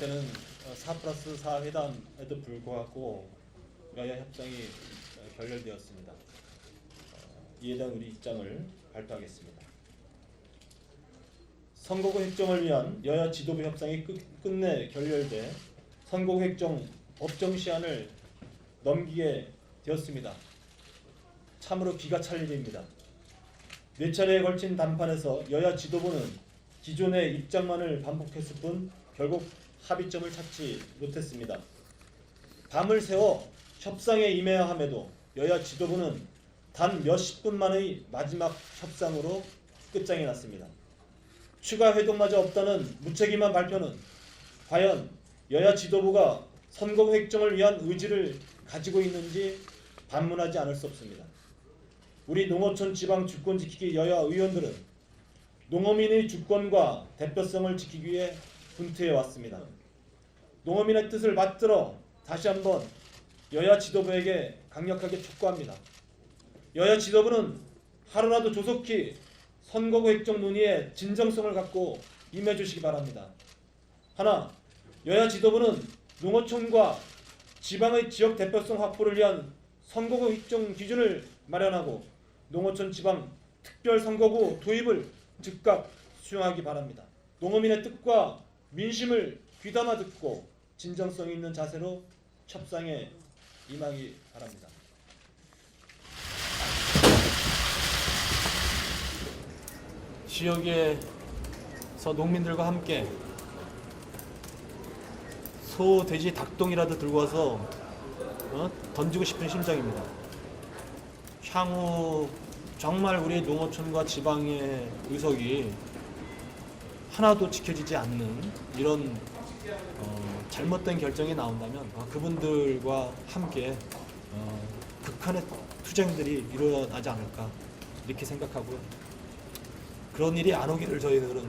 때는 4 플러스 4 회담에도 불구하고 여야 협상이 어, 결렬되었습니다. 어, 이에 대한 우리 입장을 발표하겠습니다. 선거구 획정을 위한 여야 지도부 협상이 끝, 끝내 결렬돼 선거구 획정 법정 시한을 넘기게 되었습니다. 참으로 기가 찰 일입니다. 네 차례에 걸친 담판에서 여야 지도부는 기존의 입장만을 반복했을 뿐 결국 합의점을 찾지 못했습니다. 밤을 새워 협상에 임해야 함에도 여야 지도부는 단 몇십 분 만의 마지막 협상으로 끝장이 났습니다. 추가 회동마저 없다는 무책임한 발표는 과연 여야 지도부가 선거 획정을 위한 의지를 가지고 있는지 반문하지 않을 수 없습니다. 우리 농어촌 지방 주권 지키기 여야 의원들은 농어민의 주권과 대표성을 지키기 위해 분투해 왔습니다. 농어민의 뜻을 받들어 다시 한번 여야 지도부에게 강력하게 촉구합니다. 여야 지도부는 하루라도 조속히 선거구 획정 논의에 진정성을 갖고 임해 주시기 바랍니다. 하나, 여야 지도부는 농어촌과 지방의 지역 대표성 확보를 위한 선거구 획정 기준을 마련하고 농어촌 지방 특별 선거구 도입을 즉각 수용하기 바랍니다. 농어민의 뜻과 민심을 귀담아 듣고 진정성 있는 자세로 협상에 임하기 바랍니다. 지역에서 농민들과 함께 소, 돼지, 닭똥이라도 들고 와서 어? 던지고 싶은 심정입니다. 향후 정말 우리 농어촌과 지방의 의석이 하나도 지켜지지 않는 이런 어, 잘못된 결정이 나온다면 아, 그분들과 함께 어, 극한의 투쟁들이 일어나지 않을까 이렇게 생각하고요. 그런 일이 안 오기를 저희들은